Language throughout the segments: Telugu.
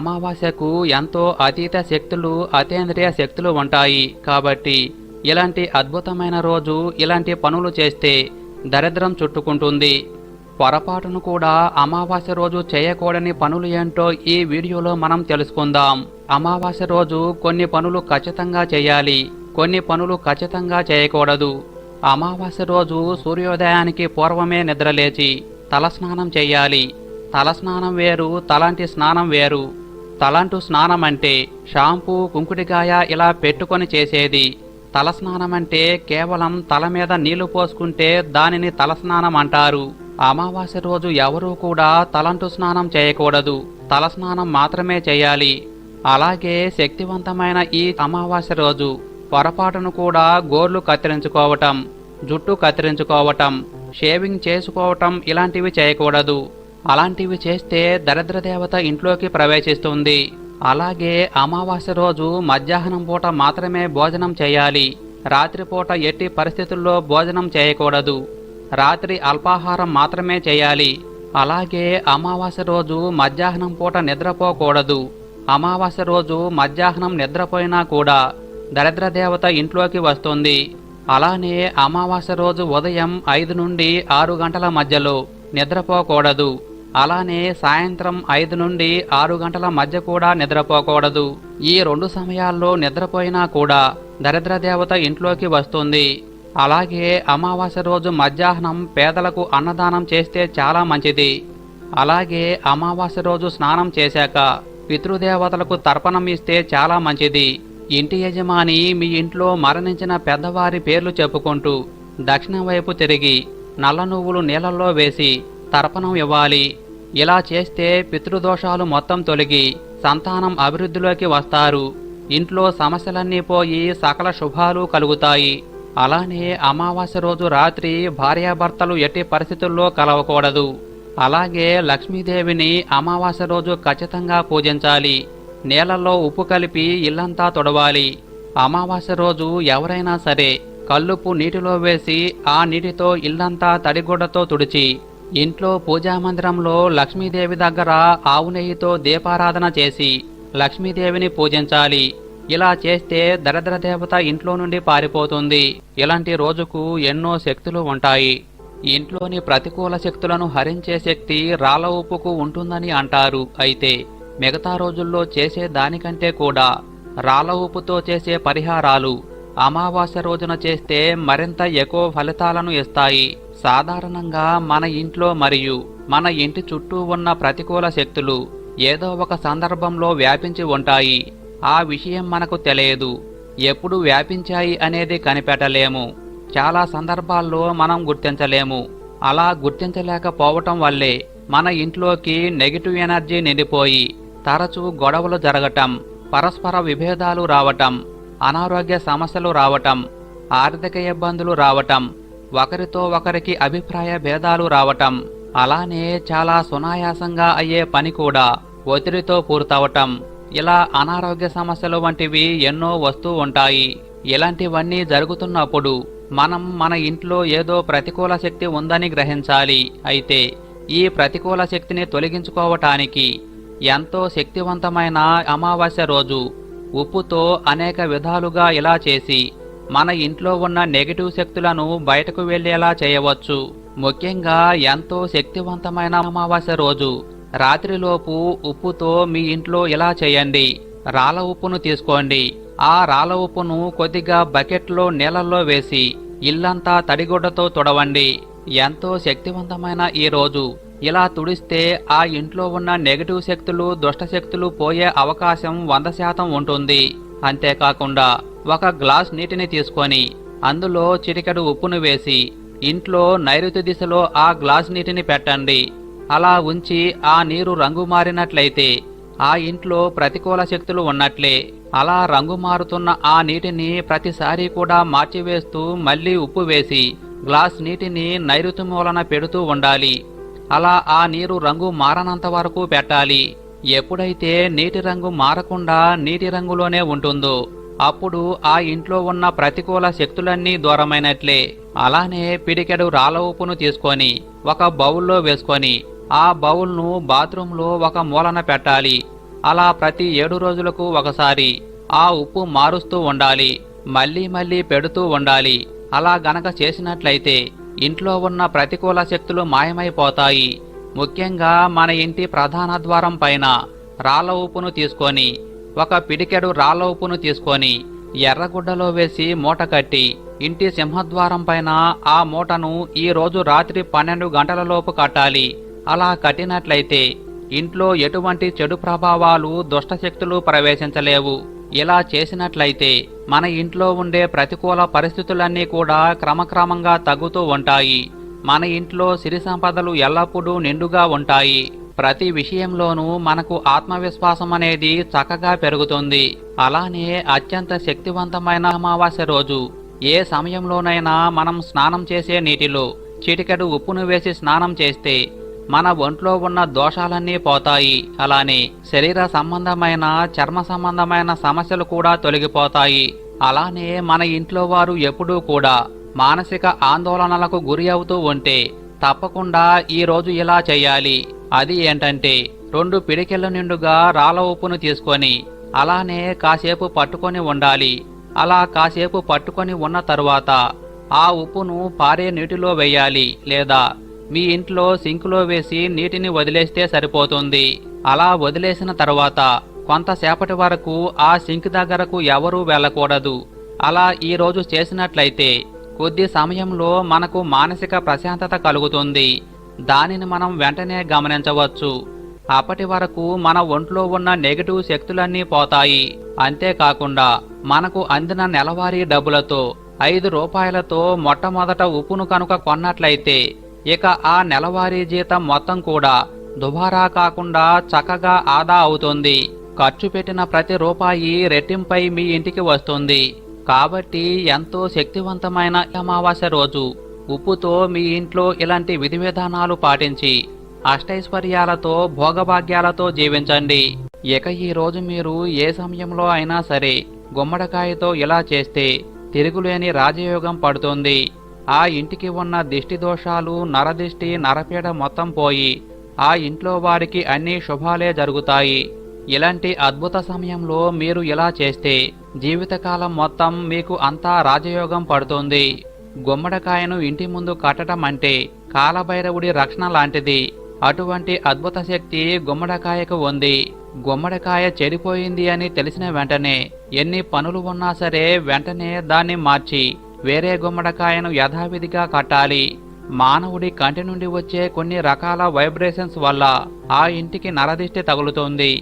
అమావాస్యకు ఎంతో అతీత శక్తులు అతీంద్రియ శక్తులు ఉంటాయి. కాబట్టి ఇలాంటి అద్భుతమైన రోజు ఇలాంటి పనులు చేస్తే దరిద్రం చుట్టుకుంటుంది. పొరపాటును కూడా అమావాస్య రోజు చేయకూడని పనులు ఏంటో ఈ వీడియోలో మనం తెలుసుకుందాం. అమావాస్య రోజు కొన్ని పనులు ఖచ్చితంగా చేయాలి కొన్ని పనులు ఖచ్చితంగా చేయకూడదు. అమావాస్య రోజు సూర్యోదయానికి పూర్వమే నిద్రలేచి తలస్నానం చేయాలి. తలస్నానం వేరు తలాంటి స్నానం వేరు. తలంటు స్నానం అంటే షాంపూ కుంకుడికాయ ఇలా పెట్టుకొని చేసేది. తలస్నానం అంటే కేవలం తల మీద నీళ్ళు పోసుకుంటే దానిని తలస్నానం అంటారు. అమావాస్య రోజు ఎవరూ కూడా తలంటు స్నానం చేయకూడదు. తలస్నానం మాత్రమే చేయాలి. అలాగే శక్తివంతమైన ఈ అమావాస్య రోజు పొరపాటును కూడా గోర్లు కత్తిరించుకోవటం జుట్టు కత్తిరించుకోవటం షేవింగ్ చేసుకోవటం ఇలాంటివి చేయకూడదు. అలాంటివి చేస్తే దరిద్ర దేవత ఇంట్లోకి ప్రవేశిస్తుంది. అలాగే అమావాస్య రోజు మధ్యాహ్నం పూట మాత్రమే భోజనం చేయాలి. రాత్రిపూట ఎట్టి పరిస్థితుల్లో భోజనం చేయకూడదు. రాత్రి అల్పాహారం మాత్రమే చేయాలి. అలాగే అమావాస్య రోజు మధ్యాహ్నం పూట నిద్రపోకూడదు. అమావాస్య రోజు మధ్యాహ్నం నిద్రపోయినా కూడా దరిద్ర దేవత ఇంట్లోకి వస్తుంది. అలానే అమావాస్య రోజు ఉదయం ఐదు నుండి ఆరు గంటల మధ్యలో నిద్రపోకూడదు. అలానే సాయంత్రం ఐదు నుండి ఆరు గంటల మధ్య కూడా నిద్రపోకూడదు. ఈ రెండు సమయాల్లో నిద్రపోయినా కూడా దరిద్ర దేవత ఇంట్లోకి వస్తుంది. అలాగే అమావాస్య రోజు మధ్యాహ్నం పేదలకు అన్నదానం చేస్తే చాలా మంచిది. అలాగే అమావాస్య రోజు స్నానం చేశాక పితృదేవతలకు తర్పణం ఇస్తే చాలా మంచిది. ఇంటి యజమాని మీ ఇంట్లో మరణించిన పెద్దవారి పేర్లు చెప్పుకుంటూ దక్షిణం వైపు తిరిగి నల్ల నువ్వులు నీళ్ళల్లో వేసి తర్పణం ఇవ్వాలి. ఇలా చేస్తే పితృదోషాలు మొత్తం తొలగి సంతానం అభివృద్ధిలోకి వస్తారు. ఇంట్లో సమస్యలన్నీ పోయి సకల శుభాలు కలుగుతాయి. అలానే అమావాస్య రోజు రాత్రి భార్యాభర్తలు ఎట్టి పరిస్థితుల్లో కలవకూడదు. అలాగే లక్ష్మీదేవిని అమావాస్య రోజు ఖచ్చితంగా పూజించాలి. నీళ్ళల్లో ఉప్పు కలిపి ఇల్లంతా తొడవాలి. అమావాస్య రోజు ఎవరైనా సరే కల్లుపు నీటిలో వేసి ఆ నీటితో ఇల్లంతా తడిగుడ్డతో తుడిచి ఇంట్లో పూజామందిరంలో లక్ష్మీదేవి దగ్గర ఆవు నెయ్యితో దీపారాధన చేసి లక్ష్మీదేవిని పూజించాలి. ఇలా చేస్తే దరిద్ర దేవత ఇంట్లో నుండి పారిపోతుంది. ఇలాంటి రోజుకు ఎన్నో శక్తులు ఉంటాయి. ఇంట్లోని ప్రతికూల శక్తులను హరించే శక్తి రాళ్ళ ఉప్పుకు ఉంటుందని అంటారు. అయితే మిగతా రోజుల్లో చేసే దానికంటే కూడా రాళ్ళ ఉప్పుతో చేసే పరిహారాలు అమావాస్య రోజున చేస్తే మరింత ఎక్కువ ఫలితాలను ఇస్తాయి. సాధారణంగా మన ఇంట్లో మరియు మన ఇంటి చుట్టూ ఉన్న ప్రతికూల శక్తులు ఏదో ఒక సందర్భంలో వ్యాపించి ఉంటాయి. ఆ విషయం మనకు తెలియదు. ఎప్పుడు వ్యాపించాయి అనేది కనిపెట్టలేము. చాలా సందర్భాల్లో మనం గుర్తించలేము. అలా గుర్తించలేకపోవటం వల్లే మన ఇంట్లోకి నెగిటివ్ ఎనర్జీ నిండిపోయి తరచూ గొడవలు జరగటం పరస్పర విభేదాలు రావటం అనారోగ్య సమస్యలు రావటం ఆర్థిక ఇబ్బందులు రావటం ఒకరితో ఒకరికి అభిప్రాయ భేదాలు రావటం అలానే చాలా సునాయాసంగా అయ్యే పని కూడా ఒత్తిడితో పూర్తవటం. ఇలా అనారోగ్య సమస్యలు వంటివి ఎన్నో వస్తూ ఉంటాయి. ఇలాంటివన్నీ జరుగుతున్నప్పుడు మనం మన ఇంట్లో ఏదో ప్రతికూల శక్తి ఉందని గ్రహించాలి. అయితే ఈ ప్రతికూల శక్తిని తొలగించుకోవటానికి ఎంతో శక్తివంతమైన అమావాస్య రోజు ఉప్పుతో అనేక విధాలుగా ఇలా చేసి మన ఇంట్లో ఉన్న నెగిటివ్ శక్తులను బయటకు వెళ్ళేలా చేయవచ్చు. ముఖ్యంగా ఎంతో శక్తివంతమైన అమావాస్య రోజు. రాత్రిలోపు ఉప్పుతో మీ ఇంట్లో ఇలా చేయండి. రాళ్ళ ఉప్పును తీసుకోండి. ఆ రాళ్ళ ఉప్పును కొద్దిగా బకెట్లో నీళ్ళల్లో వేసి ఇల్లంతా తడిగుడ్డతో తుడవండి. ఎంతో శక్తివంతమైన ఈ రోజు. ఇలా తుడిస్తే ఆ ఇంట్లో ఉన్న నెగటివ్ శక్తులు దుష్ట శక్తులు పోయే అవకాశం వంద శాతం ఉంటుంది. అంతేకాకుండా ఒక గ్లాస్ నీటిని తీసుకొని అందులో చిటికెడు ఉప్పును వేసి ఇంట్లో నైరుతి దిశలో ఆ గ్లాస్ నీటిని పెట్టండి. అలా ఉంచి ఆ నీరు రంగు మారినట్లయితే ఆ ఇంట్లో ప్రతికూల శక్తులు ఉన్నట్లే. అలా రంగు మారుతున్న ఆ నీటిని ప్రతిసారి కూడా మార్చివేస్తూ మళ్ళీ ఉప్పు వేసి గ్లాస్ నీటిని నైరుతి మూలన పెడుతూ ఉండాలి. అలా ఆ నీరు రంగు మారనంత వరకు పెట్టాలి. ఎప్పుడైతే నీటి రంగు మారకుండా నీటి రంగులోనే ఉంటుందో అప్పుడు ఆ ఇంట్లో ఉన్న ప్రతికూల శక్తులన్నీ దూరమైనట్లే. అలానే పిడికెడు రాళ్ళ ఉప్పును తీసుకొని ఒక బౌల్లో వేసుకొని ఆ బౌల్ను బాత్రూంలో ఒక మూలన పెట్టాలి. అలా ప్రతి ఏడు రోజులకు ఒకసారి ఆ ఉప్పు మారుస్తూ ఉండాలి మళ్ళీ మళ్ళీ పెడుతూ ఉండాలి. అలా గనక చేసినట్లయితే ఇంట్లో ఉన్న ప్రతికూల శక్తులు మాయమైపోతాయి. ముఖ్యంగా మన ఇంటి ప్రధాన ద్వారం పైన రాళ్ళ ఉప్పును తీసుకొని ఒక పిడికెడు రాలోపును తీసుకొని ఎర్రగుడ్డలో వేసి మూట కట్టి ఇంటి సింహద్వారం పైన ఆ మూటను ఈ రోజు రాత్రి పన్నెండు గంటలలోపు కట్టాలి. అలా కట్టినట్లయితే ఇంట్లో ఎటువంటి చెడు ప్రభావాలు దుష్టశక్తులు ప్రవేశించలేవు. ఇలా చేసినట్లయితే మన ఇంట్లో ఉండే ప్రతికూల పరిస్థితులన్నీ కూడా క్రమక్రమంగా తగ్గుతూ ఉంటాయి. మన ఇంట్లో సిరి సంపదలు ఎల్లప్పుడూ నిండుగా ఉంటాయి. ప్రతి విషయంలోనూ మనకు ఆత్మవిశ్వాసం అనేది చక్కగా పెరుగుతుంది. అలానే అత్యంత శక్తివంతమైన అమావాస్య రోజు. ఏ సమయంలోనైనా మనం స్నానం చేసే నీటిలో చిటికెడు ఉప్పును వేసి స్నానం చేస్తే మన ఒంట్లో ఉన్న దోషాలన్నీ పోతాయి. అలానే శరీర సంబంధమైన చర్మ సంబంధమైన సమస్యలు కూడా తొలగిపోతాయి. అలానే మన ఇంట్లో వారు ఎప్పుడూ కూడా మానసిక ఆందోళనలకు గురి అవుతూ ఉంటే తప్పకుండా ఈరోజు ఇలా చేయాలి. అది ఏంటంటే రెండు పిడికెళ్ళ నిండుగా రాళ్ళ ఉప్పును తీసుకొని అలానే కాసేపు పట్టుకొని ఉండాలి. అలా కాసేపు పట్టుకొని ఉన్న తరువాత ఆ ఉప్పును పారే నీటిలో వేయాలి లేదా మీ ఇంట్లో సింకులో వేసి నీటిని వదిలేస్తే సరిపోతుంది. అలా వదిలేసిన తర్వాత కొంతసేపటి వరకు ఆ సింక్ దగ్గరకు ఎవరూ వెళ్ళకూడదు. అలా ఈ రోజు చేసినట్లయితే కొద్ది సమయంలో మనకు మానసిక ప్రశాంతత కలుగుతుంది. దానిని మనం వెంటనే గమనించవచ్చు. అప్పటి వరకు మన ఒంట్లో ఉన్న నెగటివ్ శక్తులన్నీ పోతాయి. అంతేకాకుండా మనకు అందిన నెలవారీ డబ్బులతో ఐదు రూపాయలతో మొట్టమొదట ఉప్పును కనుక కొన్నట్లయితే ఇక ఆ నెలవారీ జీతం మొత్తం కూడా దుబారా కాకుండా చక్కగా ఆదా అవుతుంది. ఖర్చు పెట్టిన ప్రతి రూపాయి రెట్టింపై మీ ఇంటికి వస్తుంది. కాబట్టి ఎంతో శక్తివంతమైన అమావాస్య రోజు. ఉప్పుతో మీ ఇంట్లో ఇలాంటి విధి విధానాలు పాటించి అష్టైశ్వర్యాలతో భోగభాగ్యాలతో జీవించండి. ఇక ఈ రోజు మీరు ఏ సమయంలో అయినా సరే గుమ్మడికాయతో ఇలా చేస్తే తిరుగులేని రాజయోగం పడుతుంది. ఆ ఇంటికి ఉన్న దిష్టి దోషాలు నరదిష్టి నరపీడ మొత్తం పోయి ఆ ఇంట్లో వారికి అన్ని శుభాలే జరుగుతాయి. ఇలాంటి అద్భుత సమయంలో మీరు ఇలా చేస్తే జీవితకాలం మొత్తం మీకు అంతా రాజయోగం పడుతుంది. గుమ్మడికాయను ఇంటి ముందు కట్టడం అంటే కాలభైరవుడి రక్షణ లాంటిది. అటువంటి అద్భుత శక్తి గుమ్మడికాయకు ఉంది. గుమ్మడికాయ చెడిపోయింది అని తెలిసిన వెంటనే ఎన్ని పనులు ఉన్నా సరే వెంటనే దాన్ని మార్చి వేరే గుమ్మడికాయను యథావిధిగా కట్టాలి. మానవుడి కంటి నుండి వచ్చే కొన్ని రకాల వైబ్రేషన్స్ వల్ల ఆ ఇంటికి నరదిష్టి తగులుతుంది.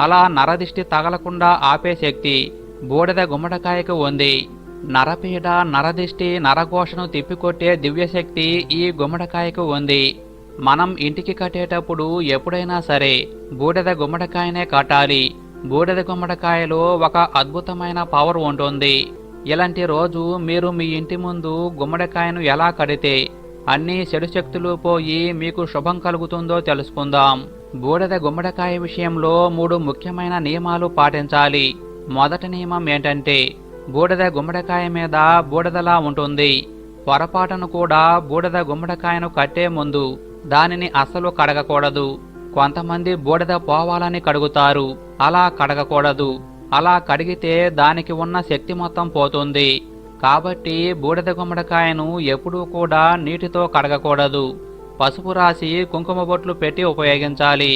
అలా నరదిష్టి తగలకుండా ఆపే శక్తి బూడిద గుమ్మడికాయకు ఉంది. నరపీడ నరదిష్టి నరఘోషను తిప్పికొట్టే దివ్యశక్తి ఈ గుమ్మడికాయకు ఉంది. మనం ఇంటికి కట్టేటప్పుడు ఎప్పుడైనా సరే బూడిద గుమ్మడికాయనే కట్టాలి. బూడిద గుమ్మడికాయలో ఒక అద్భుతమైన పవర్ ఉంటుంది. ఇలాంటి రోజు మీరు మీ ఇంటి ముందు గుమ్మడికాయను ఎలా కడితే అన్ని చెడు శక్తులు పోయి మీకు శుభం కలుగుతుందో తెలుసుకుందాం. బూడిద గుమ్మడికాయ విషయంలో మూడు ముఖ్యమైన నియమాలు పాటించాలి. మొదటి నియమం ఏంటంటే బూడిద గుమ్మడికాయ మీద బూడిదలా ఉంటుంది. పొరపాటును కూడా బూడిద గుమ్మడికాయను కట్టే ముందు దానిని అస్సలు కడగకూడదు. కొంతమంది బూడిద పోవాలని కడుగుతారు. అలా కడగకూడదు. అలా కడిగితే దానికి ఉన్న శక్తి మొత్తం పోతుంది. కాబట్టి బూడిద గుమ్మడికాయను ఎప్పుడూ కూడా నీటితో కడగకూడదు. పసుపు రాసి కుంకుమ బొట్లు పెట్టి ఉపయోగించాలి.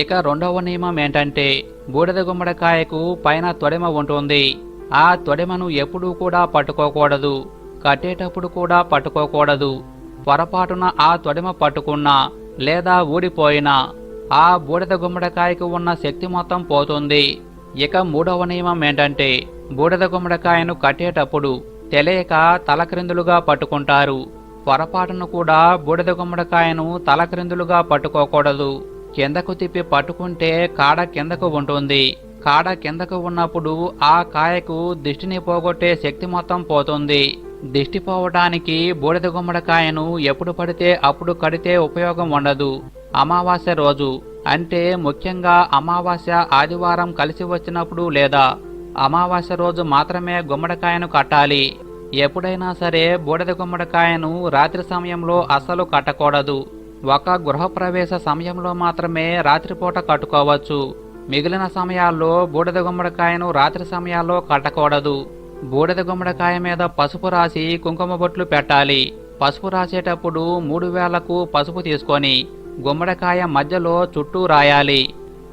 ఇక రెండవ నియమం ఏంటంటే బూడిద గుమ్మడికాయకు పైన తొడిమ ఉంటుంది. ఆ తొడిమను ఎప్పుడూ కూడా పట్టుకోకూడదు. కట్టేటప్పుడు కూడా పట్టుకోకూడదు. పొరపాటున ఆ తొడిమ పట్టుకున్నా లేదా ఊడిపోయినా ఆ బూడిద గుమ్మడికాయకు ఉన్న శక్తి మొత్తం పోతుంది. ఇక మూడవ నియమం ఏంటంటే బూడిద గుమ్మడికాయను కట్టేటప్పుడు తెలియక తలక్రిందులుగా పట్టుకుంటారు. పొరపాటును కూడా బూడిద గుమ్మడికాయను తలక్రిందులుగా పట్టుకోకూడదు. కిందకు తిప్పి పట్టుకుంటే కాడ కిందకు ఉంటుంది. కాడ కిందకు ఉన్నప్పుడు ఆ కాయకు దిష్టిని పోగొట్టే శక్తి మొత్తం పోతుంది. దిష్టి పోవటానికి బూడిద గుమ్మడికాయను ఎప్పుడు పడితే అప్పుడు కడితే ఉపయోగం ఉండదు. అమావాస్య రోజు. అంటే ముఖ్యంగా అమావాస్య ఆదివారం కలిసి వచ్చినప్పుడు లేదా అమావాస్య రోజు మాత్రమే గుమ్మడికాయను కట్టాలి. ఎప్పుడైనా సరే బూడిద గుమ్మడికాయను రాత్రి సమయంలో అస్సలు కట్టకూడదు. ఒక గృహప్రవేశ సమయంలో మాత్రమే రాత్రిపూట కట్టుకోవచ్చు. మిగిలిన సమయాల్లో బూడిద గుమ్మడికాయను రాత్రి సమయాల్లో కట్టకూడదు. బూడిద గుమ్మడికాయ మీద పసుపు రాసి కుంకుమ బొట్లు పెట్టాలి. పసుపు రాసేటప్పుడు మూడు వేలకు పసుపు తీసుకొని గుమ్మడికాయ మధ్యలో చుట్టూ రాయాలి.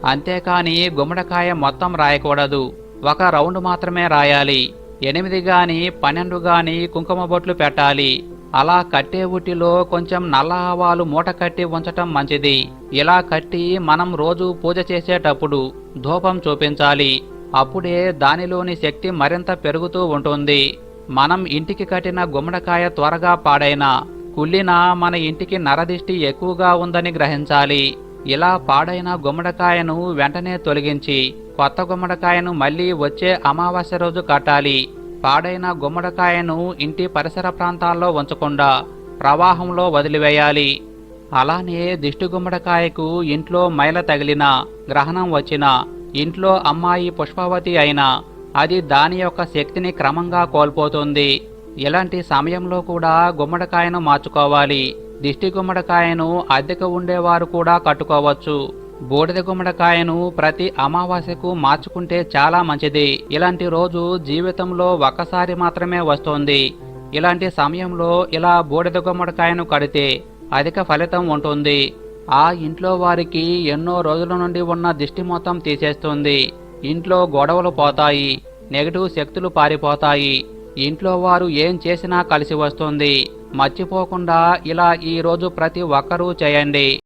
అంతేకాని గుమ్మడికాయ మొత్తం రాయకూడదు. ఒక రౌండ్ మాత్రమే రాయాలి. ఎనిమిది గాని పన్నెండు గాని కుంకుమ బొట్లు పెట్టాలి. అలా కట్టే ఉట్టిలో కొంచెం నల్ల ఆవాలు మూట కట్టి ఉంచటం మంచిది. ఇలా కట్టి మనం రోజు పూజ చేసేటప్పుడు ధూపం చూపించాలి. అప్పుడే దానిలోని శక్తి మరింత పెరుగుతూ ఉంటుంది. మనం ఇంటికి కట్టిన గుమ్మడికాయ త్వరగా పాడైనా కుళ్ళిన మన ఇంటికి నరదిష్టి ఎక్కువగా ఉందని గ్రహించాలి. ఇలా పాడైన గుమ్మడికాయను వెంటనే తొలగించి కొత్త గుమ్మడికాయను మళ్ళీ వచ్చే అమావాస్య రోజు కట్టాలి. పాడైన గుమ్మడికాయను ఇంటి పరిసర ప్రాంతాల్లో ఉంచకుండా ప్రవాహంలో వదిలివేయాలి. అలానే దిష్టి గుమ్మడికాయకు ఇంట్లో మైల తగిలిన గ్రహణం వచ్చిన ఇంట్లో అమ్మాయి పుష్పవతి అయినా అది దాని యొక్క శక్తిని క్రమంగా కోల్పోతుంది. ఇలాంటి సమయంలో కూడా గుమ్మడికాయను మార్చుకోవాలి. దిష్టి గుమ్మడికాయను అద్దెకు ఉండేవారు కూడా కట్టుకోవచ్చు. బూడిద గుమ్మడికాయను ప్రతి అమావాస్యకు మార్చుకుంటే చాలా మంచిది. ఇలాంటి రోజు జీవితంలో ఒక్కసారి మాత్రమే వస్తుంది. ఇలాంటి సమయంలో ఇలా బూడిద గుమ్మడికాయను కడితే అధిక ఫలితం ఉంటుంది. ఆ ఇంట్లో వారికి ఎన్నో రోజుల నుండి ఉన్న దిష్టి మొత్తం తీసేస్తుంది. ఇంట్లో గొడవలు పోతాయి. నెగటివ్ శక్తులు పారిపోతాయి. ఇంట్లో వారు ఏం చేసినా కలిసి వస్తుంది. మర్చిపోకుండా ఇలా ఈ రోజు ప్రతి ఒక్కరూ చేయండి.